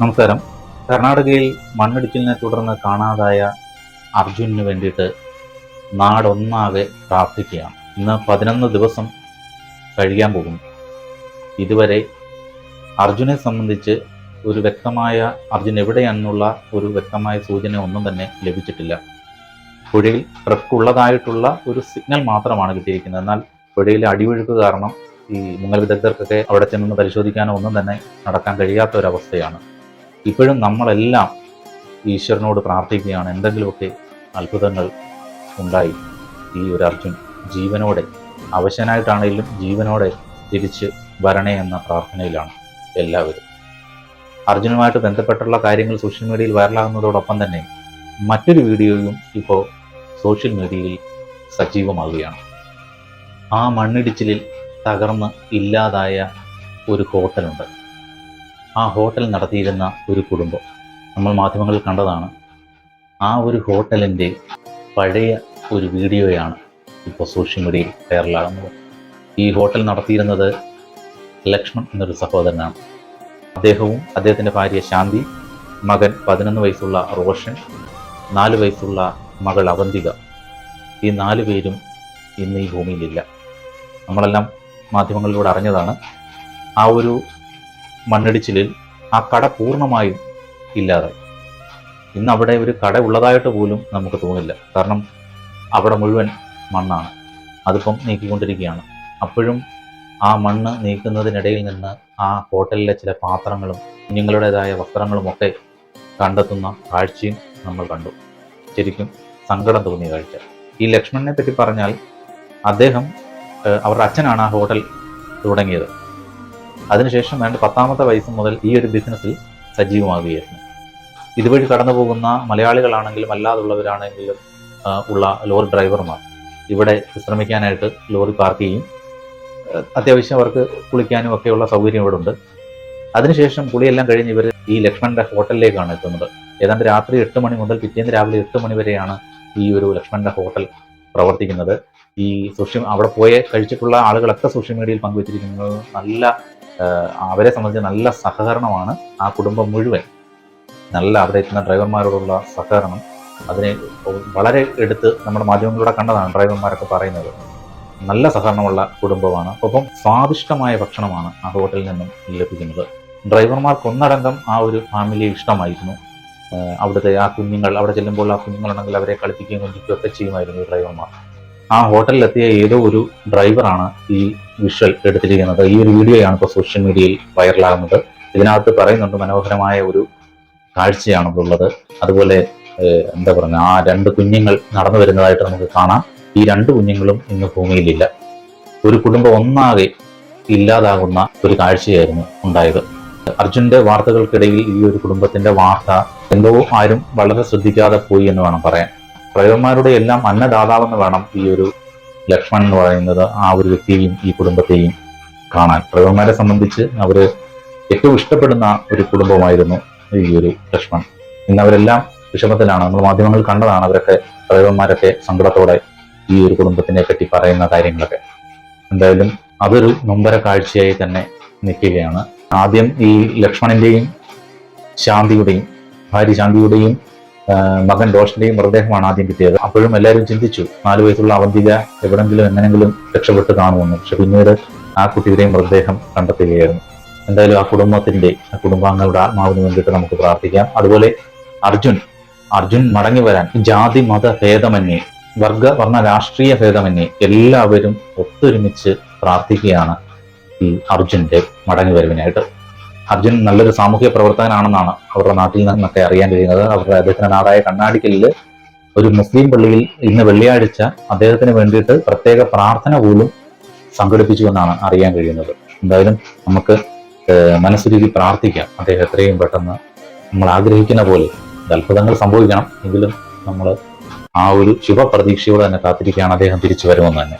നമസ്കാരം. കർണാടകയിൽ മണ്ണിടിച്ചിലിനെ തുടർന്ന് കാണാതായ അർജുനന് വേണ്ടിയിട്ട് നാടൊന്നാകെ പ്രാർത്ഥിക്കുകയാണ്. ഇന്ന് പതിനൊന്ന് ദിവസം കഴിയാൻ പോകുന്നു. ഇതുവരെ അർജുനെ സംബന്ധിച്ച് ഒരു വ്യക്തമായ അർജുൻ എവിടെയാണെന്നുള്ള ഒരു വ്യക്തമായ സൂചന ഒന്നും തന്നെ ലഭിച്ചിട്ടില്ല. പുഴയിൽ ട്രക്കുള്ളതായിട്ടുള്ള ഒരു സിഗ്നൽ മാത്രമാണ് കിട്ടിയിരിക്കുന്നത്. എന്നാൽ പുഴയിലെ അടിയൊഴുക്ക് കാരണം ഈ മുങ്ങൽ വിദഗ്ധർക്കൊക്കെ അവിടെ ചെന്നൊന്ന് പരിശോധിക്കാനോ ഒന്നും തന്നെ നടക്കാൻ കഴിയാത്ത ഒരവസ്ഥയാണ് ഇപ്പോഴും നമ്മളെല്ലാം ഈശ്വരനോട് പ്രാർത്ഥിക്കുകയാണ്. എന്തെങ്കിലുമൊക്കെ അത്ഭുതങ്ങൾ ഉണ്ടായി ഈ ഒരു അർജുൻ ജീവനോടെ അവശനായിട്ടാണെങ്കിലും ജീവനോടെ തിരിച്ച് വരണേ എന്ന പ്രാർത്ഥനയിലാണ് എല്ലാവരും. അർജുനുമായിട്ട് ബന്ധപ്പെട്ടുള്ള കാര്യങ്ങൾ സോഷ്യൽ മീഡിയയിൽ വൈറലാകുന്നതോടൊപ്പം തന്നെ മറ്റൊരു വീഡിയോയും ഇപ്പോൾ സോഷ്യൽ മീഡിയയിൽ സജീവമാവുകയാണ്. ആ മണ്ണിടിച്ചിലിൽ തകർന്ന് ഇല്ലാതായ ഒരു ഹോട്ടലുണ്ട്. ആ ഹോട്ടൽ നടത്തിയിരുന്ന ഒരു കുടുംബം. നമ്മൾ മാധ്യമങ്ങളിൽ കണ്ടതാണ്. ആ ഒരു ഹോട്ടലിന്റെ പഴയ ഒരു വീഡിയോയാണ് ഇപ്പോൾ സോഷ്യൽ മീഡിയയിൽ വൈറലാകുന്നത്. ഈ ഹോട്ടൽ നടത്തിയിരുന്നത് ലക്ഷ്മൺ എന്നൊരു സഹോദരനാണ്. അദ്ദേഹവും അദ്ദേഹത്തിന്റെ ഭാര്യ ശാന്തി മകൻ പതിനൊന്ന് വയസ്സുള്ള റോഷൻ നാല് വയസ്സുള്ള മകൾ അവന്തിക. ഈ നാല് പേരും ഇന്ന് ഈ ഭൂമിയിലില്ല. നമ്മളെല്ലാം മാധ്യമങ്ങളിലൂടെ അറിഞ്ഞതാണ്. ആ ഒരു മണ്ണിടിച്ചിലിൽ ആ കട പൂർണമായും ഇല്ലാതായി. ഇന്ന് അവിടെ ഒരു കട ഉള്ളതായിട്ട് പോലും നമുക്ക് തോന്നില്ല. കാരണം അവിടെ മുഴുവൻ മണ്ണാണ്. അതിപ്പം നീക്കിക്കൊണ്ടിരിക്കുകയാണ്. അപ്പോഴും ആ മണ്ണ് നീക്കുന്നതിനിടയിൽ നിന്ന് ആ ഹോട്ടലിലെ ചില പാത്രങ്ങളും കുഞ്ഞുങ്ങളുടേതായ വസ്ത്രങ്ങളുമൊക്കെ കണ്ടെത്തുന്ന കാഴ്ചയും നമ്മൾ കണ്ടു. ശരിക്കും സങ്കടം തോന്നിയ കാഴ്ച. ഈ ലക്ഷ്മണനെ പറ്റി പറഞ്ഞാൽ അദ്ദേഹം അവരുടെ അച്ഛനാണ് ആ ഹോട്ടൽ തുടങ്ങിയത്. അതിനുശേഷം വേണ്ട പത്താമത്തെ വയസ്സ് മുതൽ ഈ ഒരു ബിസിനസ്സിൽ സജീവമാകുകയായിരുന്നു. ഇതുവഴി കടന്നു പോകുന്ന മലയാളികളാണെങ്കിലും അല്ലാതുള്ളവരാണെങ്കിലും ഉള്ള ലോറി ഡ്രൈവർമാർ. ഇവിടെ വിശ്രമിക്കാനായിട്ട് ലോറി പാർക്ക് ചെയ്യും. അത്യാവശ്യം അവർക്ക് കുളിക്കാനും ഒക്കെയുള്ള സൗകര്യം ഇവിടെ ഉണ്ട് അതിനുശേഷം കുളിയെല്ലാം കഴിഞ്ഞ് ഇവർ ഈ ലക്ഷ്മണന്റെ ഹോട്ടലിലേക്കാണ് എത്തുന്നത്. ഏതാണ്ട് രാത്രി എട്ട് മണി മുതൽ പിറ്റേന്ന് രാവിലെ എട്ട് മണി വരെയാണ് ഈ ഒരു ലക്ഷ്മണന്റെ ഹോട്ടൽ പ്രവർത്തിക്കുന്നത്. ഈ സോഷ്യൽ അവിടെ പോയ കഴിച്ചിട്ടുള്ള ആളുകളൊക്കെ സോഷ്യൽ മീഡിയയിൽ പങ്കുവച്ചിരിക്കുന്നത് നല്ല അവരെ സംബന്ധിച്ച് നല്ല സഹകരണമാണ് ആ കുടുംബം മുഴുവൻ. നല്ല അവിടെ എത്തുന്ന ഡ്രൈവർമാരോടുള്ള സഹകരണം. അതിനെ വളരെ എടുത്ത് നമ്മുടെ മാധ്യമങ്ങളിലൂടെ കണ്ടതാണ് ഡ്രൈവർമാരൊക്കെ പറയുന്നത്. നല്ല സഹകരണമുള്ള കുടുംബമാണ്. ഒപ്പം സ്വാദിഷ്ടമായ ഭക്ഷണമാണ് ആ ഹോട്ടലിൽ നിന്നും ലഭിക്കുന്നത്. ഡ്രൈവർമാർക്ക് ഒന്നടങ്കം ആ ഒരു ഫാമിലി ഇഷ്ടമായിരുന്നു. അവിടുത്തെ ആ കുഞ്ഞുങ്ങൾ അവിടെ ചെല്ലുമ്പോൾ ആ കുഞ്ഞുങ്ങളുണ്ടെങ്കിൽ അവരെ കളിപ്പിക്കുകയും കൊണ്ടിരിക്കുകയൊക്കെ ചെയ്യുമായിരുന്നു ഡ്രൈവർമാർ. ആ ഹോട്ടലിലെത്തിയ ഏതോ ഒരു ഡ്രൈവറാണ് ഈ വിഷ്വൽ എടുത്തിരിക്കുന്നത്. ഈ ഒരു വീഡിയോയാണ് ഇപ്പോൾ സോഷ്യൽ മീഡിയയിൽ വൈറലാകുന്നത്. ഇതിനകത്ത് പറയുന്നുണ്ട് മനോഹരമായ ഒരു കാഴ്ചയാണ് ഉള്ളത് അതുപോലെ എന്താ പറയുക ആ രണ്ട് കുഞ്ഞുങ്ങൾ നടന്നു വരുന്നതായിട്ട് നമുക്ക് കാണാം. ഈ രണ്ട് കുഞ്ഞുങ്ങളും ഇന്ന് ഭൂമിയിലില്ല. ഒരു കുടുംബം ഒന്നാകെ ഇല്ലാതാകുന്ന ഒരു കാഴ്ചയായിരുന്നു ഉണ്ടായത്. അർജുന്റെ വാർത്തകൾക്കിടയിൽ ഈ ഒരു കുടുംബത്തിന്റെ വാർത്ത എന്തോ ആരും വളരെ ശ്രദ്ധിക്കാതെ പോയി എന്ന് വേണം പറയാൻ. ഡ്രൈവർമാരുടെ എല്ലാം അന്നദാതാവെന്ന് വേണം ഈ ഒരു ലക്ഷ്മണൻ എന്ന് പറയുന്നത് ആ ഒരു വ്യക്തിയെയും ഈ കുടുംബത്തെയും കാണാൻ. ഡ്രൈവർമാരെ സംബന്ധിച്ച് അവർ ഏറ്റവും ഇഷ്ടപ്പെടുന്ന ഒരു കുടുംബമായിരുന്നു ഈ ഒരു ലക്ഷ്മൺ. ഇന്ന് അവരെല്ലാം വിഷമത്തിലാണ്. നമ്മൾ മാധ്യമങ്ങളിൽ കണ്ടതാണ് അവരൊക്കെ ഡ്രൈവർമാരൊക്കെ സങ്കടത്തോടെ ഈ ഒരു കുടുംബത്തിനെ പറ്റി പറയുന്ന കാര്യങ്ങളൊക്കെ. എന്തായാലും അതൊരു നൊമ്പര കാഴ്ചയായി തന്നെ നിൽക്കുകയാണ്. ആദ്യം ഈ ലക്ഷ്മണന്റെയും ശാന്തിയുടെയും ഭാര്യ ശാന്തിയുടെയും മകൻ റോഷന്റെയും മൃതദേഹമാണ് ആദ്യം കിട്ടിയത്. അപ്പോഴും എല്ലാവരും ചിന്തിച്ചു നാലു വയസ്സുള്ള അവന്തിക എവിടെങ്കിലും എങ്ങനെങ്കിലും രക്ഷപ്പെട്ട് കാണുമെന്ന്. പക്ഷെ പിന്നീട് ആ കുട്ടിയുടെയും മൃതദേഹം കണ്ടെത്തുകയായിരുന്നു. എന്തായാലും ആ കുടുംബത്തിന്റെ ആ കുടുംബാംഗങ്ങളുടെ ആത്മാവിന് വേണ്ടിയിട്ട് നമുക്ക് പ്രാർത്ഥിക്കാം. അതുപോലെ അർജുൻ അർജുൻ മടങ്ങി വരാൻ ജാതി മത ഭേദമന്യേ വർഗ വർണ രാഷ്ട്രീയ ഭേദമന്യേ എല്ലാവരും ഒത്തൊരുമിച്ച് പ്രാർത്ഥിക്കുകയാണ് ഈ അർജുന്റെ മടങ്ങി വരവിനായിട്ട്. അർജുൻ നല്ലൊരു സാമൂഹ്യ പ്രവർത്തകനാണെന്നാണ് അവരുടെ നാട്ടിൽ നിന്നൊക്കെ അറിയാൻ കഴിയുന്നത്. അവരുടെ അദ്ദേഹത്തിന്റെ നാടായ കണ്ണാടിക്കലിൽ ഒരു മുസ്ലിം പള്ളിയിൽ ഇന്ന് വെള്ളിയാഴ്ച അദ്ദേഹത്തിന് വേണ്ടിയിട്ട് പ്രത്യേക പ്രാർത്ഥന പോലും സംഘടിപ്പിച്ചു എന്നാണ് അറിയാൻ കഴിയുന്നത്. എന്തായാലും നമുക്ക് മനസ്സുരുകി പ്രാർത്ഥിക്കാം. അദ്ദേഹം എത്രയും പെട്ടെന്ന് നമ്മൾ ആഗ്രഹിക്കുന്ന പോലെ അത്ഭുതങ്ങൾ സംഭവിക്കണം. എങ്കിലും നമ്മൾ ആ ഒരു ശുഭപ്രതീക്ഷയോടെ തന്നെ കാത്തിരിക്കുകയാണ് അദ്ദേഹം തിരിച്ചു വരുമെന്ന് തന്നെ.